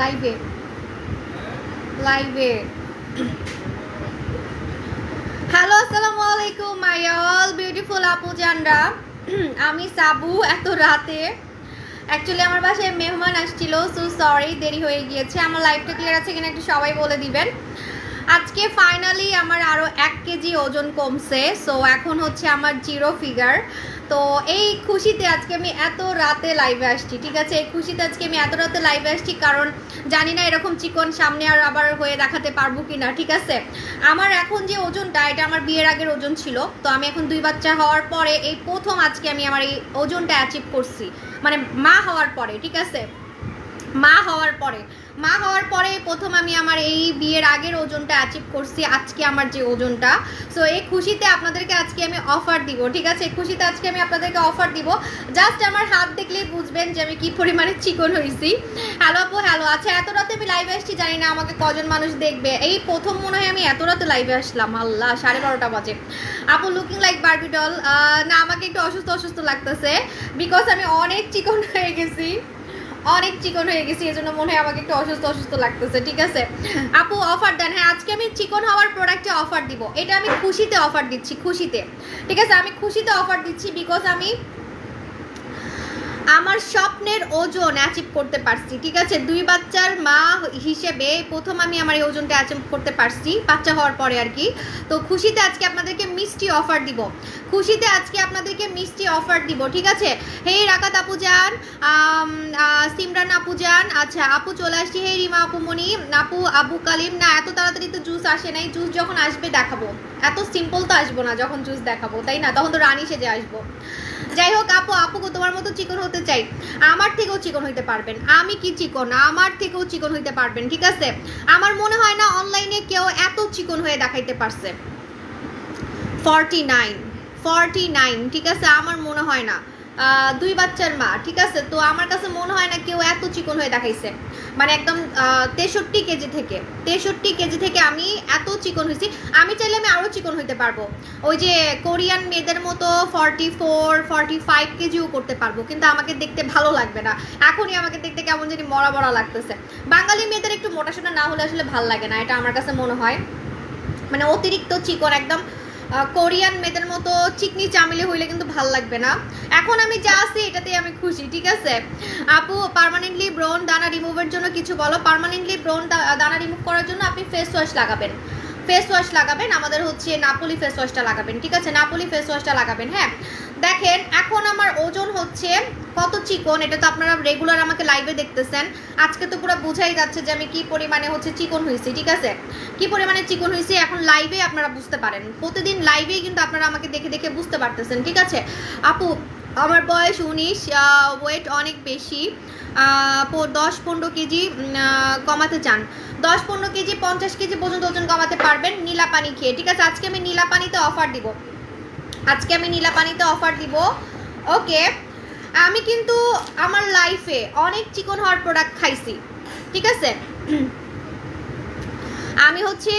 লাইভে লাইভে হ্যালো আসসালামু আলাইকুম মাই অল বিউটিফুল আপু জানরা আমি সাবু এত রাতে। অ্যাকচুয়ালি আমার বাসায় মেহমান আসছিল সো সরি দেরি হয়ে গিয়েছে। আমার লাইফটা ক্লিয়ার আছে কিনা একটু সবাই বলে দিবেন। আজকে ফাইনালি আমার আরও এক কেজি ওজন কমছে সো এখন হচ্ছে আমার জিরো ফিগার তো এই খুশিতে আজকে আমি এত রাতে লাইভে আসছি, ঠিক আছে? এই খুশিতে আজকে আমি এত রাতে লাইভে আসছি কারণ জানি না এরকম চিকন সামনে আর আবার হয়ে দেখাতে পারব কি না ঠিক আছে? আমার এখন যে ওজনটা, এটা আমার বিয়ের আগের ওজন ছিল, তো আমি এখন দুই বাচ্চা হওয়ার পরে এই প্রথম আজকে আমি আমার এই ওজনটা অ্যাচিভ করছি মানে মা হওয়ার পরে, ঠিক আছে? মা হওয়ার পরে। মা হওয়ার পরে প্রথম আমি আমার এই বিয়ের আগের ওজনটা অ্যাচিভ করছি, আজকে আমার যে ওজনটা। সো এই খুশিতে আপনাদেরকে আজকে আমি অফার দিব, ঠিক আছে? খুশিতে আজকে আমি আপনাদেরকে অফার দিব। জাস্ট আমার হাত দেখলেই বুঝবেন যে আমি কি পরিমাণে চিকন হয়েছি। হ্যালো আপু হ্যালো আচ্ছা এত রাতে আমি লাইভে আসছি জানি না, আমাকে কজন মানুষ দেখবে। এই প্রথম মনে হয় আমি এত রাতে লাইভে আসলাম, আল্লাহ, সাড়ে বারোটা বাজে। আপু লুকিং লাইক বারবি ডল না, আমাকে একটু অসুস্থ অসুস্থ লাগতেছে। বিকজ আমি অনেক চিকন হয়ে গেছি। অনেক চিকন হয়ে গেছি এই জন্য মনে হয় আমাকে একটু অসুস্থ অসুস্থ লাগতেছে, ঠিক আছে? আপু অফার দেন। হ্যাঁ আজকে আমি চিকন হওয়ার প্রোডাক্টে অফার দিব। এটা আমি খুশিতে অফার দিচ্ছি, খুশিতে। ঠিক আছে, আমি খুশিতে অফার দিচ্ছি বিকজ আমি আমার স্বপ্নের ওজন অ্যাচিভ করতে পারছি, ঠিক আছে? দুই বাচ্চার মা হিসেবে প্রথম আমি আমার এই ওজনটা অ্যাচিভ করতে পারছি, বাচ্চা হওয়ার পরে আর কি। তো খুশিতে আজকে আপনাদেরকে মিষ্টি অফার দিব। খুশিতে আজকে আপনাদেরকে মিষ্টি অফার দিব, ঠিক আছে? হেই রাকাত আপু যান সিমরান আপু যান আচ্ছা আপু চলে আসছি হেই রিমা আপু মনি আপু, আবু কালিম, না, এত তাড়াতাড়ি তো জুস আসে নাই জুস যখন আসবে দেখাবো। এত সিম্পল তো আসব না যখন জুস দেখাবো, তাই না? তখন তো রানী সেজে আসব। যাই হোক, আপু আপু তোমার মতো চিকন হতে চাই, আমার থেকেও চিকন হইতে পারবেন। আমি কি চিকন? আমার থেকেও চিকন হইতে পারবেন, ঠিক আছে? আমার মনে হয় না অনলাইনে কেউ এত চিকন হয়ে দেখাইতে পারছে। ফর্টি নাইন ফর্টি নাইন ঠিক আছে? আমার মনে হয় না। দুই বাচ্চার মা, ঠিক আছে? তো আমার কাছে মনে হয় না কেউ এত চিকন হয়ে দেখাইছে। মানে একদম তেষট্টি কেজি থেকে, তেষট্টি কেজি থেকে আমি এত চিকন হয়েছি। আমি চাইলে আমি আরও চিকন হইতে পারব। ওই যে কোরিয়ান মেয়েদের মতো ফর্টি ফোর ফর্টি ফাইভ কেজিও করতে পারব, কিন্তু আমাকে দেখতে ভালো লাগবে না। এখনই আমাকে দেখতে কেমন জানি মরা মরা লাগতেছে। বাঙালি মেয়েদের একটু মোটাসোটা না হলে আসলে ভালো লাগে না, এটা আমার কাছে মনে হয়। মানে অতিরিক্ত চিকন, একদম কোরিয়ান মেয়েদের মতো চিকনি চামেলি হইলে কিন্তু ভালো লাগবে না। এখন আমি যা আছি এটাতেই আমি খুশি, ঠিক আছে? আপু পারমানেন্টলি ব্রন দানা রিমুভের জন্য কিছু বলো। পারমানেন্টলি ব্রন দানা রিমুভ করার জন্য আপনি ফেস ওয়াশ লাগাবেন। ফেস ওয়াশ লাগাবেন, আমাদের হচ্ছে নাপলি ফেস ওয়াশটা লাগাবেন, ঠিক আছে? নাপলি ফেস ওয়াশটা লাগাবেন হ্যাঁ? দেখেন এখন আমার ওজন হচ্ছে কত চিকন? এটা তো আপনারা রেগুলার আমাকে লাইভে দেখতেছেন। আজকে তো পুরো বোঝাই যাচ্ছে যে আমি কি পরিমাণে হচ্ছে চিকন হয়েছি, ঠিক আছে? কি পরিমাণে চিকন হয়েছি এখন লাইভে আপনারা বুঝতে পারেন। প্রতিদিন লাইভেই কিন্তু আপনারা আমাকে দেখে দেখে বুঝতে পারতেছেন, ঠিক আছে? আপু, আমার বয়স উনিশ ওয়েট অনেক বেশি। দশ পনেরো কেজি কমাতে চান। দশ পনেরো কেজি, পঞ্চাশ কেজি পর্যন্ত ওজন কমাতে পারবেন নীলা পানি খেয়ে, ঠিক আছে? আজকে আমি নীলা পানিতে অফার দিব। আজকে আমি নীলা পানিতে অফার দিব ওকে আমি কিন্তু আমার লাইফে অনেক চিকন হওয়ার প্রোডাক্ট খাইছি। ঠিক আছে? আমি হচ্ছে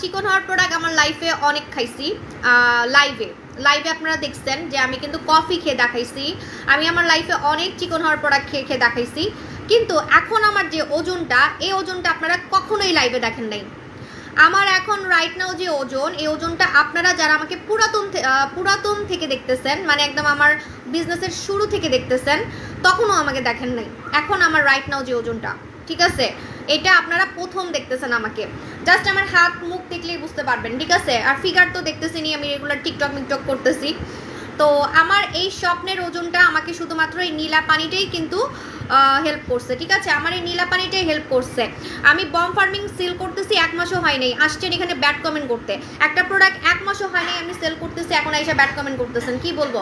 চিকন হওয়ার প্রোডাক্ট আমার লাইফে অনেক খাইছি। লাইভে লাইভে আপনারা দেখছেন যে আমি কিন্তু কফি খেয়ে দেখাইছি। আমি আমার লাইফে অনেক চিকন হওয়ার প্রোডাক্ট খেয়ে খেয়ে দেখাইছি। কিন্তু এখন আমার যে ওজনটা, এই ওজনটা আপনারা কখনোই লাইভে দেখেন নাই। আমার এখন রাইট নাও যে ওজন, এই ওজনটা আপনারা যারা আমাকে পুরাতন পুরাতন থেকে দেখতেছেন মানে একদম আমার বিজনেসের শুরু থেকে দেখতেছেন, তখনও আমাকে দেখেন নাই। এখন আমার রাইট নাও যে ওজনটা, ঠিক আছে? এটা আপনারা প্রথম দেখতেছেন আমাকে। জাস্ট আমার হাত, মুখ দেখলেই বুঝতে পারবেন, ঠিক আছে? আর ফিগার তো দেখতেছেনই, আমি রেগুলার টিকটক মিকটক করতেছি। তো আমার এই স্বপ্নের ওজনটা আমাকে শুধুমাত্র এই নীলা পানিটাই কিন্তু হেল্প করছে, ঠিক আছে? আমার এই নীলা পানিটাই হেল্প করছে। আমি বম ফার্মিং সেল করতেছি, এক মাসও হয় নাই। আসছেন এখানে ব্যাড কমেন্ট করতে। একটা প্রোডাক্ট এক মাসও হয় নাই, আমি সেল করতেছি, এখন এসে ব্যাড কমেন্ট করতেছেন। কি বলব?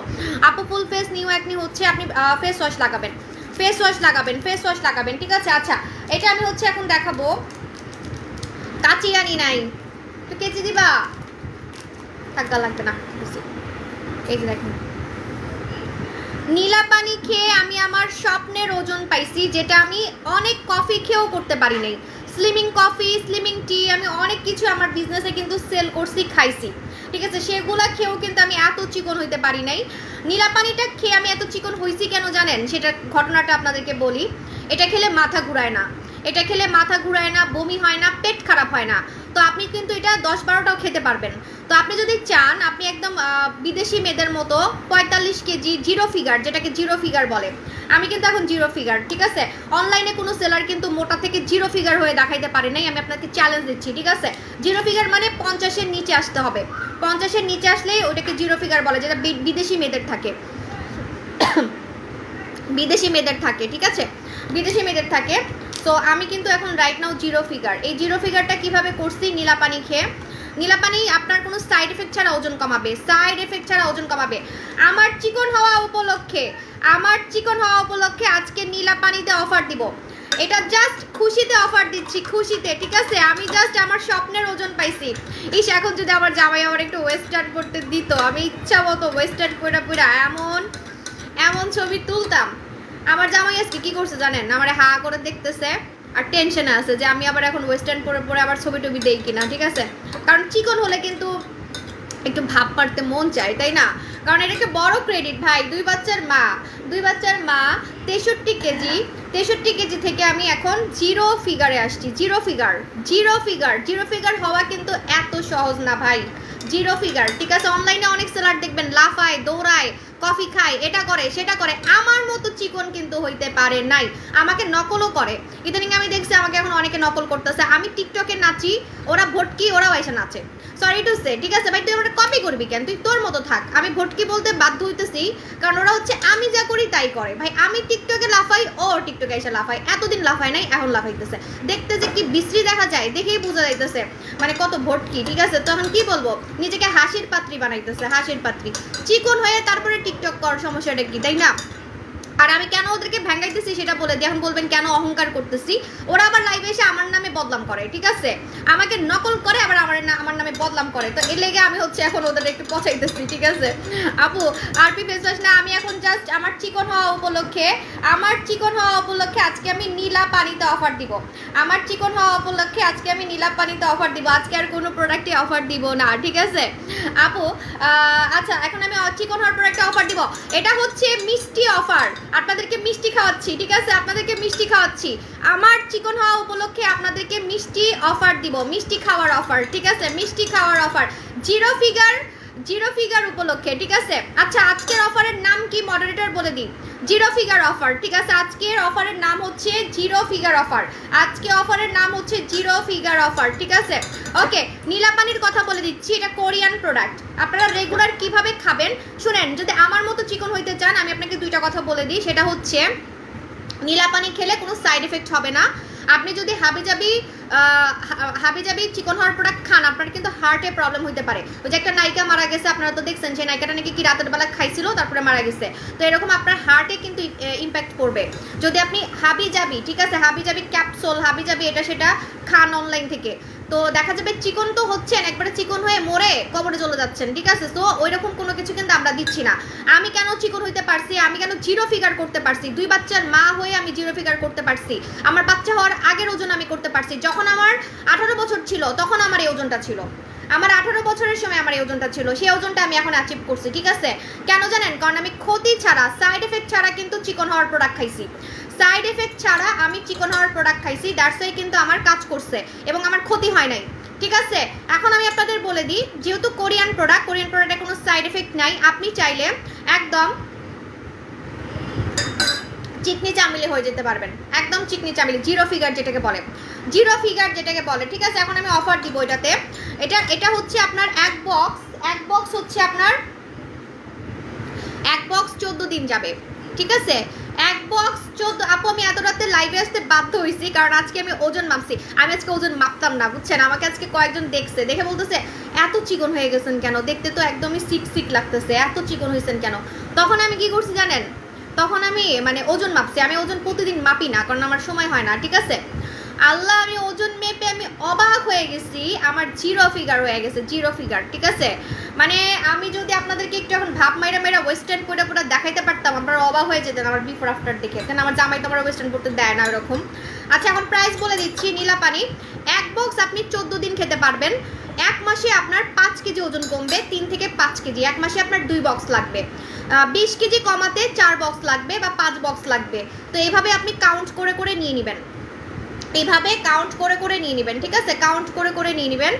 আপু ফুল ফেস নিউ একনি হচ্ছে, আপনি ফেস ওয়াশ লাগাবেন। ফেস ওয়াশ লাগাবেন ফেস ওয়াশ লাগাবেন, ঠিক আছে? আচ্ছা এটা আমি হচ্ছে এখন দেখাবো। কাচি আনি নাই। তো কেচি দিবা? থাকা লাগবে না। এই যে দেখেন। নীলা পানি খেয়ে আমি আমার স্বপ্নের ওজন পাইছি, যেটা আমি অনেক কফি খেয়েও করতে পারি নাই। স্লিমিং কফি স্লিমিং টি আমি অনেক কিছু আমার বিজনেসে কিন্তু সেল করছি, খাইছি। ঠিক আছে, সেগুলা খেয়েও কিন্তু আমি এত চিকন হইতে পারি নাই। নীলা পানিটা খেয়ে আমি এত চিকন হইছি কেন জানেন? সেটা ঘটনাটা আপনাদেরকে বলি। এটা খেলে মাথা ঘুরায় না। এটা খেলে মাথা ঘুরায় না, বমি হয় না, পেট খারাপ হয় না। তো আপনি কিন্তু এটা দশ বারোটাও খেতে পারবেন। তো আপনি যদি চান, আপনি একদম বিদেশি মেয়েদের মতো পঁয়তাল্লিশ কেজি জিরো ফিগার, যেটাকে জিরো ফিগার বলে। আমি কিন্তু এখন জিরো ফিগার, ঠিক আছে? অনলাইনে কোনো সেলার কিন্তু মোটা থেকে জিরো ফিগার হয়ে দেখাইতে পারে নাই, আমি আপনাকে চ্যালেঞ্জ দিচ্ছি, ঠিক আছে? জিরো ফিগার মানে পঞ্চাশের নিচে আসতে হবে। পঞ্চাশের নিচে আসলেই ওটাকে জিরো ফিগার বলে, যেটা বিদেশি মেয়েদের থাকে। বিদেশি মেয়েদের থাকে, ঠিক আছে? বিদেশি মেয়েদের থাকে। তো আমি কিন্তু এখন রাইট নাও জিরো ফিগার এই জিরো ফিগারটা কীভাবে করছি? নীলা পানি খেয়ে। নীলা পানি আপনার কোনো সাইড এফেক্ট ছাড়া ওজন কমাবে। সাইড এফেক্ট ছাড়া ওজন কমাবে। আমার চিকন হওয়া উপলক্ষে, আমার চিকন হওয়া উপলক্ষে আজকে নীলা পানিতে অফার দিব। এটা জাস্ট খুশিতে অফার দিচ্ছি, খুশিতে, ঠিক আছে? আমি জাস্ট আমার স্বপ্নের ওজন পাইছি। ইস, এখন যদি আমার জামাই আমার একটু ওয়েস্টার্ন করতে দিত, আমি ইচ্ছা মতো ওয়েস্টার্ন করে পুরা এমন এমন ছবি তুলতাম। আমার জামাই আজকে কি করছে জানেন? আমার হা করে দেখতেছে আর টেনশনে আছে যে আমি আবার এখন ওয়েস্টার্ন পরে পরে আবার ছবি টবি দেই কিনা, ঠিক আছে? কারণ চিকন হলে কিন্তু একটু ভাব পারতে মন চায়, তাই না? কারণ এটা একটা বড় ক্রেডিট ভাই, দুই বাচ্চার মা, দুই বাচ্চার মা তেষট্টি কেজি তেষট্টি কেজি থেকে আমি এখন জিরো ফিগারে আসছি zero figure zero figure zero figure হওয়া কিন্তু এত সহজ না ভাই জিরো ফিগার ঠিক আছে? অনলাইনে অনেক সেলার দেখবেন, লাফায়, দৌড়ায় কফি খায়, এটা করে, সেটা করে, আমার মতো চিকন কিন্তু হইতে পারে নাই। আমাকে নকলও করে। ইদানিং আমি দেখছি আমাকে এখন অনেকে নকল করতেছে। আমি টিকটকে নাচি, ওরা ভটকি, ওরাও এসে নাচে। সরি টু সে ঠিক আছে, ভাই, তুই আমার কপি করবি কেন? তুই তোর মতো থাক। আমি ভটকি বলতে বাধ্য হইতেছি, কারণ ওরা হচ্ছে, আমি যা করি তাই করে। ভাই, আমি টিকটকে লাফাই, ও টিকটকে এসে লাফাই এতদিন লাফাই নাই, এখন লাফাইতেছে। দেখতে যে কি বিশ্রী দেখা যায়, দেখেই বোঝা যাইতেছে মানে কত ভটকি, ঠিক আছে? তখন কি বলব? নিজেকে হাসির পাত্রী বানাইতেছে, হাসির পাত্রী। চিকন হয়ে তারপরে টিকটক করার সমস্যাটা কি তাই না? আর আমি কেন ওদেরকে ভ্যাঙ্গাইতেছি সেটা বলে দিই এখন বলবেন কেন অহংকার করতেছি? ওরা আবার লাইভে এসে আমার নামে বদলাম করে, ঠিক আছে? আমাকে নকল করে আবার আমার আমার নামে বদলাম করে। তো এর লেগে আমি হচ্ছে এখন ওদের একটু পচাইতেছি, ঠিক আছে? আপু, আরপি ফেস ওয়াশ না, আমি এখন জাস্ট আমার চিকন হওয়া উপলক্ষে আমার চিকন হওয়া উপলক্ষে আজকে আমি নীলা পানিতে অফার দিব। আমার চিকন হওয়া উপলক্ষে আজকে আমি নীলা পানিতে অফার দিব। আজকে আর কোনো প্রোডাক্টে অফার দিব না, ঠিক আছে? আপু আচ্ছা এখন আমি চিকন হওয়ার প্রোডাক্টে অফার দিব। এটা হচ্ছে মিষ্টি অফার আপনাদেরকে মিষ্টি খাওয়াচ্ছি, ঠিক আছে? আপনাদেরকে মিষ্টি খাওয়াচ্ছি। আমার চিকন হওয়া উপলক্ষে আপনাদেরকে মিষ্টি অফার দিব, মিষ্টি খাওয়ার অফার ঠিক আছে? মিষ্টি খাওয়ার offer zero figure zero figure উপলক্ষে, ঠিক আছে? আচ্ছা আজকের অফারের নাম কি মডারেটর বলে দিন? জিরো ফিগার অফার ঠিক আছে? আজকের অফারের নাম হচ্ছে জিরো ফিগার অফার আজকে অফারের নাম হচ্ছে জিরো ফিগার অফার ঠিক আছে? ওকে নীলাপানির কথা বলে দিচ্ছি, এটা কোরিয়ান প্রোডাক্ট আপনারা রেগুলার কীভাবে খাবেন? শুনেন, যদি আমার মতো চিকন হইতে চান, আমি আপনাকে দুইটা কথা বলে দিই। সেটা হচ্ছে, নীলাপানি খেলে কোনো সাইড এফেক্ট হবে না। আপনি যদি হাবি যাবি হাবি যাবি চিকন হওয়ার প্রোডাক্ট খান, আপনার কিন্তু হার্টে প্রবলেম হইতে পারে। ওই যে একটা নায়িকা মারা গেছে, আপনারা তো দেখছেন, সেই নায়িকাটা নাকি কি রাতের বেলা খাইছিল, তারপরে মারা গেছে। তো এরকম আপনার হার্টে কিন্তু ইম্প্যাক্ট করবে। যদি আপনি হাবি যাবি ঠিক আছে, হাবি হাবিজাবি ক্যাপসুল হাবিজাবি এটা সেটা খান অনলাইন থেকে। তো দেখা যাবে চিকন তো হচ্ছেন একবারে চিকন হয়ে মরে কবরে চলে যাচ্ছেন, ঠিক আছে? তো ওই রকম কোনো কিছু কিন্তু আমরা দিচ্ছি না। আমি কেন চিকন হইতে পারছি? আমি কেন জিরো ফিগার করতে পারছি? দুই বাচ্চার মা হয়ে আমি জিরো ফিগার করতে পারছি। আমার বাচ্চা হওয়ার আগের ওজন আমি করতে পারছি। যখন আমার আঠারো বছর ছিল, তখন আমার এই ওজনটা ছিল। আমার আঠারো বছরের সময় আমার এই ওজনটা ছিল। সেই ওজনটা আমি এখন অ্যাচিভ করছি, ঠিক আছে? কেন জানেন? কারণ আমি ক্ষতি ছাড়া সাইড এফেক্ট ছাড়া কিন্তু চিকন হওয়ার প্রোডাক্ট খাইছি। সাইড এফেক্ট ছাড়া আমি চিকন হওয়ার প্রোডাক্ট খাইছি দ্যাটস ওয়াই কিন্তু আমার কাজ করছে এবং আমার ক্ষতি হয় নাই। ঠিক আছে? এখন আমি আপনাদের বলে দিই, যেহেতু কোরিয়ান প্রোডাক্ট কোরিয়ান প্রোডাক্টে কোনো সাইড এফেক্ট নাই, আপনি চাইলে একদম চিকনি চামিলি হয়ে যেতে পারবেন। একদম চিকনি চামিলি জিরো ফিগার যেটাকে বলে। জিরো ফিগার যেটাকে বলে, ঠিক আছে? এখন আমি অফার দিব এটাতে। এটা এটা হচ্ছে আপনার এক বক্স এক বক্স হচ্ছে আপনার এক বক্স চোদ্দ দিন যাবে। ঠিক আছে? এক বক্স চোদ্দ, আপু, আমি এত রাতে লাইভে আসতে বাধ্য হয়েছি কারণ আজকে আমি ওজন মাপছি। আমি আজকে ওজন মাপতাম না, বুঝছেন? আমাকে আজকে কয়েকজন দেখছে। দেখে বলতেছে, এত চিকন হয়ে গেছেন কেন? দেখতে তো একদমই সিক সিক লাগতেছে। এত চিকন হয়েছেন কেন? তখন আমি কি করছি জানেন? তখন আমি মানে ওজন মাপছি। আমি ওজন প্রতিদিন মাপি না, কারণ আমার সময় হয় না, ঠিক আছে? আল্লাহ, আমি ওজন মেপে আমি অবাক হয়ে গেছি। আমার জিরো ফিগার হয়ে গেছে জিরো ফিগার ঠিক আছে? মানে আমি যদি আপনাদেরকে একটু এখন ভাব মাইরা মাইরা ওয়েস্টার্ন করে পুরো দেখাইতে পারতাম, আপনারা অবাক হয়ে যেতেন আমার বিফোর আফটার দেখে। কেন আমার জামাই তো আমার ওয়েস্টার্ন করতে দেয় না ওরকম। আচ্ছা এখন প্রাইস বলে দিচ্ছি, নীলা পানি। এক বক্স আপনি চোদ্দ দিন খেতে পারবেন। এক মাসে আপনার পাঁচ কেজি ওজন কমবে, তিন থেকে পাঁচ কেজি। এক মাসে আপনার দুই বক্স লাগবে। বিশ কেজি কমাতে চার বক্স লাগবে বা পাঁচ বক্স লাগবে। তো এইভাবে আপনি কাউন্ট করে করে নিয়ে নেবেন। এইভাবে কাউন্ট করে করে নিয়ে নেবেন, ঠিক আছে? কাউন্ট করে করে নিয়ে নেবেন।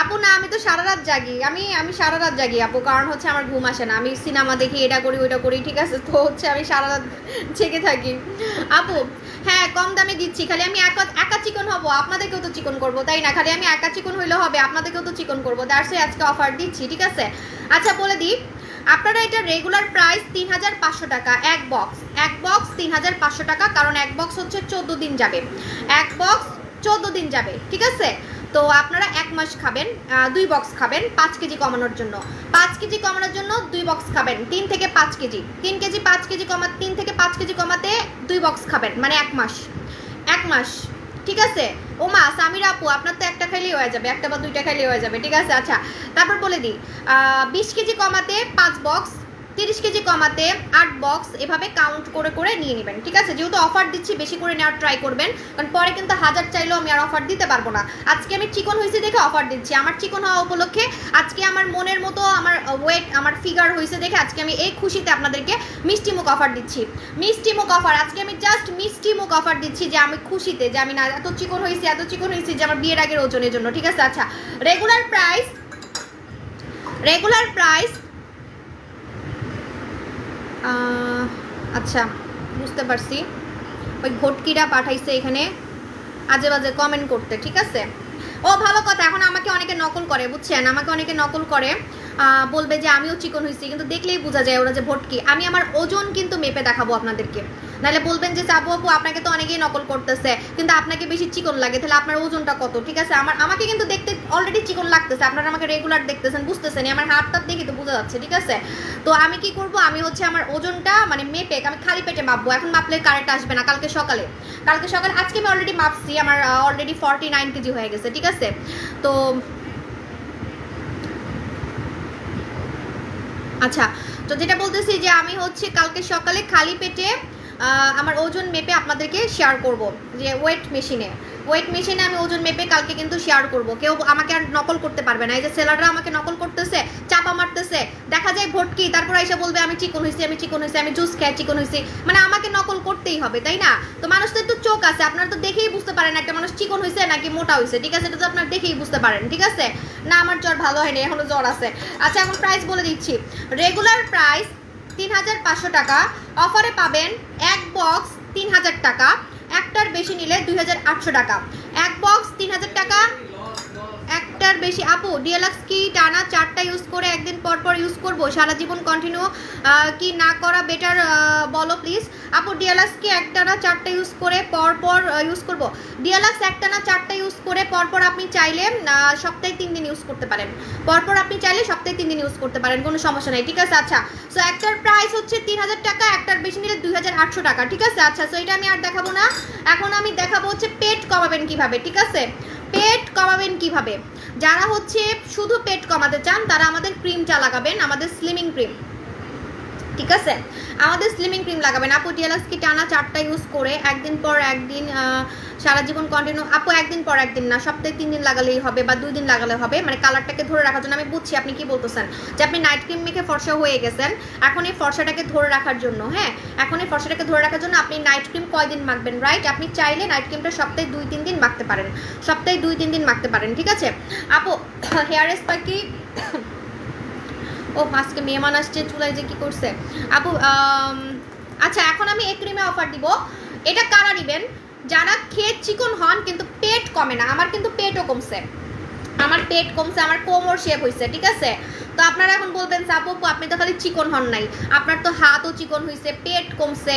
আপু, না, আমি তো সারা রাত জাগি। আমি আমি সারা রাত জাগি আপু, কারণ হচ্ছে আমার ঘুম আসে না। আমি সিনেমা দেখি, এটা করি, ওইটা করি, ঠিক আছে? তো হচ্ছে আমি সারা রাত জেগে থাকি। আপু হ্যাঁ কম দামে দিচ্ছি, খালি আমি একা একা চিকন হব। আপনাদেরকেও তো চিকন করব, তাই না? খালি আমি একা চিকন হইলে হবে, আপনাদেরকেও তো চিকন করব। দ্যাটস আজকে অফার দিচ্ছি, ঠিক আছে? আচ্ছা বলে দিই আপনারা এটা রেগুলার প্রাইস তিন হাজার পাঁচশো টাকা, এক বক্স এক বক্স তিন হাজার পাঁচশো টাকা, কারণ এক বক্স হচ্ছে চোদ্দ দিন যাবে। এক বক্স চোদ্দ দিন যাবে, ঠিক আছে? তো আপনারা এক মাস খাবেন দুই বক্স খাবেন, পাঁচ কেজি কমানোর জন্য। পাঁচ কেজি কমানোর জন্য দুই বক্স খাবেন, তিন থেকে পাঁচ কেজি। তিন কেজি, পাঁচ কেজি কমা, তিন থেকে পাঁচ কেজি কমাতে দুই বক্স খাবেন মানে এক মাস। এক মাস। ঠিক আছে? ও মা সামির আপু, আপনার তো একটা খাইলেই হয়ে যাবে, একটা বা দুইটা খাইলেই হয়ে যাবে, ঠিক আছে? আচ্ছা তারপর বলে দিই বিশ কেজি কমাতে পাঁচ বক্স তিরিশ কেজি কমাতে আট বক্স এভাবে কাউন্ট করে করে নিয়ে নেবেন, ঠিক আছে? যেহেতু অফার দিচ্ছি, বেশি করে নেওয়ার ট্রাই করবেন, কারণ পরে কিন্তু হাজার চাইলেও আমি আর অফার দিতে পারব না। আজকে আমি চিকন হয়েছে দেখে অফার দিচ্ছি। আমার চিকন হওয়া উপলক্ষে আজকে আমার মনের মতো আমার ওয়েট আমার ফিগার হয়েছে দেখে আজকে আমি এই খুশিতে আপনাদেরকে মিষ্টি মুখ অফার দিচ্ছি। মিষ্টি মুখ অফার আজকে আমি জাস্ট মিষ্টি মুখ অফার দিচ্ছি যে আমি খুশিতে, যে আমি না এত চিকন হয়েছি, এত চিকন হয়েছি যে আমার বিয়ের আগের ওজনের জন্য, ঠিক আছে? আচ্ছা রেগুলার প্রাইস রেগুলার প্রাইস আচ্ছা বুঝতে পারছি। ওই ভটকিরা পাঠাইছে এখানে। আজে বাজে কমেন্ট করতে, ঠিক আছে? ও, ভালো কথা, এখন আমাকে অনেকে নকল করে, বুঝছেন? আমাকে অনেকে নকল করে বলবে যে আমিও চিকন হয়েছি কিন্তু দেখলেই বোঝা যায় ওরা যে ভটকি। আমি আমার ওজন কিন্তু মেপে দেখাবো আপনাদেরকে। নাহলে বলবেন যে চাবু আপু, আপনাকে তো অনেকেই নকল করতেছে, কিন্তু আপনাকে বেশি চিকন লাগে, তাহলে আপনার ওজনটা কত? ঠিক আছে? আমার, আমাকে কিন্তু দেখতে অলরেডি চিকন লাগতেছে, আপনারা আমাকে রেগুলার দেখতেছেন, বুঝতেছেন? আমার হাতটা দেখে তো বোঝা যাচ্ছে, ঠিক আছে? তো আমি কি করব? আমি হচ্ছে আমার ওজনটা মানে মেপে, আমি খালি পেটে মাপবো, এখন মাপলে কারেন্ট আসবে না, কালকে সকালে। কালকে সকালে, আজকে আমি অলরেডি মাপছি, আমার অলরেডি ফর্টি নাইন কেজি হয়ে গেছে, ঠিক আছে? তো আচ্ছা তো যেটা বলতেছি যে, আমি হচ্ছে কালকে সকালে খালি পেটে আমার ওজন মেপে আপনাদেরকে শেয়ার করব, যে ওয়েট মেশিনে ওয়েট মেশিনে আমি ওজন মেপে কালকে কিন্তু শেয়ার করব। কেউ আমাকে আর নকল করতে পারবে না। এই যে সেলাররা আমাকে নকল করতেছে, চাপা মারতেছে, দেখা যায় ভটকি, তারপর এসে বলবে, আমি চিকন হয়েছি আমি চিকন হয়েছি আমি জুস খাই চিকন হয়েছি মানে আমাকে নকল করতেই হবে, তাই না? তো মানুষ তো চোখ আছে, আপনারা তো দেখেই বুঝতে পারেন, একটা মানুষ চিকন হয়েছে নাকি মোটা হয়েছে ঠিক আছে? এটা তো আপনার দেখেই বুঝতে পারেন, ঠিক আছে? না, আমার জ্বর ভালো হয়নি, এখনও জ্বর আছে। আচ্ছা এখন প্রাইস বলে দিচ্ছি। রেগুলার প্রাইস তিন হাজার পাঁচশো টাকা। অফারে পাবেন এক বক্স তিন হাজার টাকা, একটার বেশি নিলে দুই হাজার আটশো টাকা। এক বক্স তিন হাজার টাকা একটার বেশি। আপু ডিএলএক্স কি টানা চারটা ইউজ করে একদিন পর পর ইউজ করব? সারা জীবন কন্টিনিউ কি না করা বেটার বলো প্লিজ আপু ডিএলএক্স কি একটা না চারটা ইউজ করে পর পর ইউজ করব? ডিএলএক্স একটা না চারটা ইউজ করে পর পর আপনি চাইলে সপ্তাহে তিন দিন ইউজ করতে পারেন। পরপর আপনি চাইলে সপ্তাহে তিন দিন ইউজ করতে পারেন, কোনো সমস্যা নেই, ঠিক আছে? আচ্ছা সো একটার প্রাইস হচ্ছে তিন হাজার টাকা, একটার বেশি নিলে দুই হাজার আটশো টাকা, ঠিক আছে? আচ্ছা সো এটা আমি আর দেখাবো না। এখন আমি দেখাবো হচ্ছে পেট কমাবেন কীভাবে, ঠিক আছে? পেট কমাবেন কীভাবে? যারা হচ্ছে শুধু পেট কমাতে চান, তারা আমাদের ক্রিমটা লাগাবেন, আমাদের স্লিমিং ক্রিম ঠিক আছে? আমাদের স্লিমিং ক্রিম লাগাবেন। আপু টিয়ালাস কি টানা চারটা ইউজ করে একদিন পর একদিন সারা জীবন কন্টিনিউ আপু, একদিন পর একদিন না, সপ্তাহে তিন দিন লাগালেই হবে বা দুই দিন লাগালে হবে। মানে কালারটাকে ধরে রাখার জন্য আমি বুঝছি আপনি কি বলতেছেন। যে আপনি নাইট ক্রিম মেখে ফর্সা হয়ে গেছেন, এখন এই ফর্সাটাকে ধরে রাখার জন্য হ্যাঁ? এখন এই ফর্সাটাকে ধরে রাখার জন্য আপনি নাইট ক্রিম কয়দিন মাখবেন রাইট আপনি চাইলে নাইট ক্রিমটা সপ্তাহে দুই, তিন দিন মাখতে পারেন। সপ্তাহে দুই, তিন দিন মাখতে পারেন, ঠিক আছে? আপু হেয়ার স্পা কি ও আজকে মেহমান আসছে, চুলায় যে কি করছে? আপু আচ্ছা এখন আমি এই ক্রিমে অফার দিব। এটা কারা নেবেন? যারা খেয়ে চিকন হন, কিন্তু পেট কমে না। আমার কিন্তু পেটও কমছে। আমার পেট কমছে, আমার কোমর শেপ হয়েছে ঠিক আছে? তো আপনারা এখন বলবেন সাপু আপনি তো খালি চিকন হন নাই। আপনার তো হাতও চিকন হয়েছে পেট কমছে।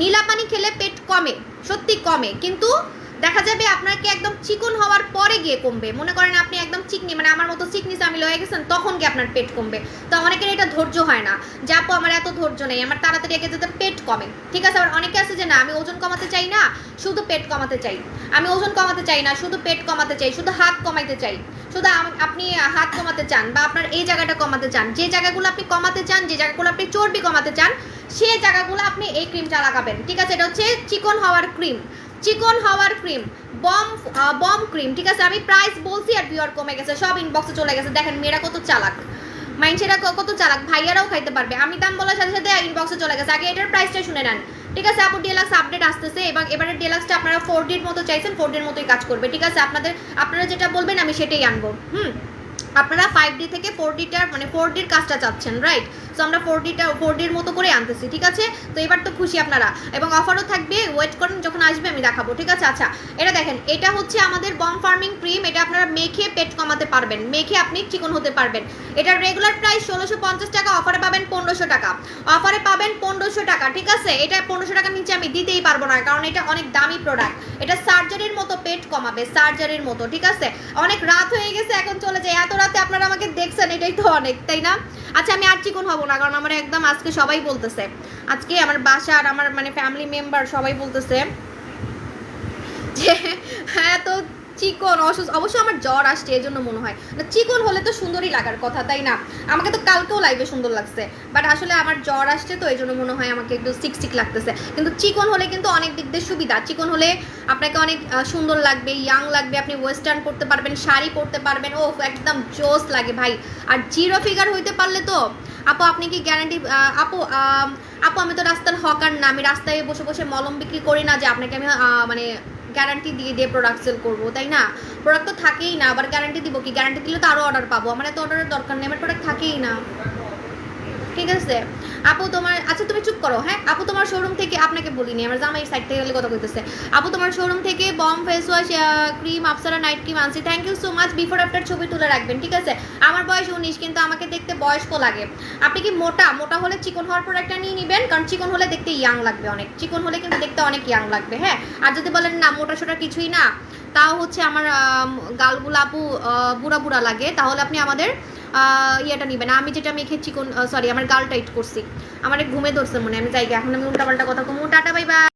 নীলা পানি খেলে পেট কমে, সত্যি কমে। কিন্তু দেখা যাবে আপনার কি একদম চিকন হওয়ার পরে গিয়ে কমবে। মনে করেন আপনি একদম চিকনি মানে আমার মতো চিকনি চামিল হয়ে গেছেন, তখন কি আপনার পেট কমবে? তো অনেকের এটা ধৈর্য হয় না। যে, আপু, আমার এত ধৈর্য নেই, আমার তাড়াতাড়ি এগিয়ে যেতে পেট কমে। ঠিক আছে, আবার অনেকে আছে যে, না, আমি ওজন কমাতে চাই না, শুধু পেট কমাতে চাই। আমি ওজন কমাতে চাই না, শুধু পেট কমাতে চাই, শুধু হাত কমাইতে চাই। শুধু আপনি হাত কমাতে চান বা আপনার এই জায়গাটা কমাতে চান, যে জায়গাগুলো আপনি কমাতে চান, যে জায়গাগুলো আপনি চর্বি কমাতে চান সেই জায়গাগুলো আপনি এই ক্রিমটা লাগাবেন। ঠিক আছে, এটা হচ্ছে চিকন হওয়ার ক্রিম চিকন হওয়ার ক্রিম, বম বম ক্রিম, ঠিক আছে? আমি প্রাইস বলছি আর ভিউয়ার কমে গেছে, সব ইনবক্সে চলে গেছে। দেখেন, মেয়েরা কত চালাক। মাইনসেরা কত চালাক? ভাইয়ারাও খাইতে পারবে। আমি দাম বলার সাথে সাথে ইনবক্সে চলে গেছে। আগে এটার প্রাইসটা শুনে নেন। ঠিক আছে, আপু ডিএলাক্স আপডেট আসতেছে। এবং এবারে ডিএলাক্সটা আপনারা ফোর ডির মতো চাইছেন ফোর ডির মতোই কাজ করবে। ঠিক আছে, আপনাদের, আপনারা যেটা বলবেন, আমি সেটাই আনব। হুম? আপনারা ফাইভ ডি থেকে ফোর ডিটার মানে ফোর ডির কাজটা চাচ্ছেন রাইট সো আমরা ফোর ডিটা ফোর ডির মতো করে আনতেছি, ঠিক আছে? তো এবার তো খুশি আপনারা। এবং অফারও থাকবে ওয়েট করেন, যখন আসবে আমি দেখাবো, ঠিক আছে? আচ্ছা এটা দেখেন, এটা হচ্ছে আমাদের বম ফার্মিং ক্রিম এটা আপনারা মেখে পেট কমাতে পারবেন, মেখে আপনি চিকন হতে পারবেন। এটার রেগুলার প্রাইস ষোলোশো পঞ্চাশ টাকা অফারে পাবেন পনেরোশো টাকা। অফারে পাবেন পনেরোশো টাকা, ঠিক আছে? এটা পনেরোশো টাকার নিচে আমি দিতেই পারব না, কারণ এটা অনেক দামি প্রোডাক্ট এটা সার্জারির মতো পেট কমাবে সার্জারির মতো, ঠিক আছে? অনেক রাত হয়ে গেছে, এখন চলে যায়। এত রাতে আপনারা আমাকে দেখছেন, এটাই তো অনেক, তাই না? আচ্ছা আমি আর চিকন হব না। কারণ আমার একদম আজকে সবাই বলতেছে। আজকে আমার বাসার আমার মানে ফ্যামিলি মেম্বার সবাই বলতেছে যে হ্যাঁ তো চিকন অসুস্থ অবশ্য আমার জ্বর আসছে এই জন্য মনে হয়। না, চিকন হলে তো সুন্দরই লাগার কথা, তাই না? আমাকে তো কালকেও লাইভে সুন্দর লাগছে। বাট আসলে আমার জ্বর আসছে তো এই জন্য মনে হয় আমাকে একটু সিক সিক লাগতেছে। কিন্তু চিকন হলে কিন্তু অনেক দিক দিয়ে সুবিধা। চিকন হলে আপনাকে অনেক সুন্দর লাগবে ইয়াং লাগবে, আপনি ওয়েস্টার্ন পরতে পারবেন, শাড়ি পরতে পারবেন ও একদম জোস লাগে ভাই। আর জিরো ফিগার হইতে পারলে তো, আপু, আপনি কি গ্যারান্টি আপু আপু, আমি তো রাস্তার হকার না, আমি রাস্তায় বসে বসে মলম বিক্রি করি না যে আপনাকে আমি মানে গ্যারান্টি দিয়ে দিয়ে প্রোডাক্ট সেল করব, তাই না? প্রোডাক্ট তো থাকেই না, আবার গ্যারান্টি দিব কি? গ্যারান্টি দিলে তো আরও অর্ডার পাবো। আমার এত অর্ডারের দরকার নেই, আমার প্রোডাক্ট থাকেই না। ঠিক আছে? আপু তোমার আচ্ছা তুমি চুপ করো হ্যাঁ? আপু তোমার শোরুম থেকে আপনাকে বলিনি আমার জামাই সাইড থেকে গেলে কথা কইতেছে। আপু তোমার শোরুম থেকে bomb face wash cream Apsara night cream আনছি। Thank you so much before after ছবি তুলে রাখবেন ঠিক আছে? আমার বয়স উনিশ কিন্তু আমাকে দেখতে বয়স্ক লাগে। আপনি কি মোটা? মোটা হলে চিকন হওয়ার প্রোডাক্টটা নিয়ে নেবেন কারণ চিকন হলে দেখতে ইয়াং লাগবে অনেক। চিকন হলে কিন্তু দেখতে অনেক ইয়াং লাগবে হ্যাঁ? আর যদি বলেন না মোটা সোটা কিছুই না তাও হচ্ছে আমার আম, গালগুলো আপু বুড়া বুড়া লাগে। তাহলে আপনি আমাদের আহ, নিবে না। আমি যেটা মেখেছি কোন সরি আমার গাল টাইট করছি। আমার ঘুমে ধরছে মনে আমি যাই এখন আমি উল্টাপাল্টা কথা কমু। Tata bye bye